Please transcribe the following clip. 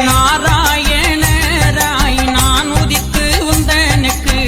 நாராயணராய் நான் உதித்து உந்தனுக்கு.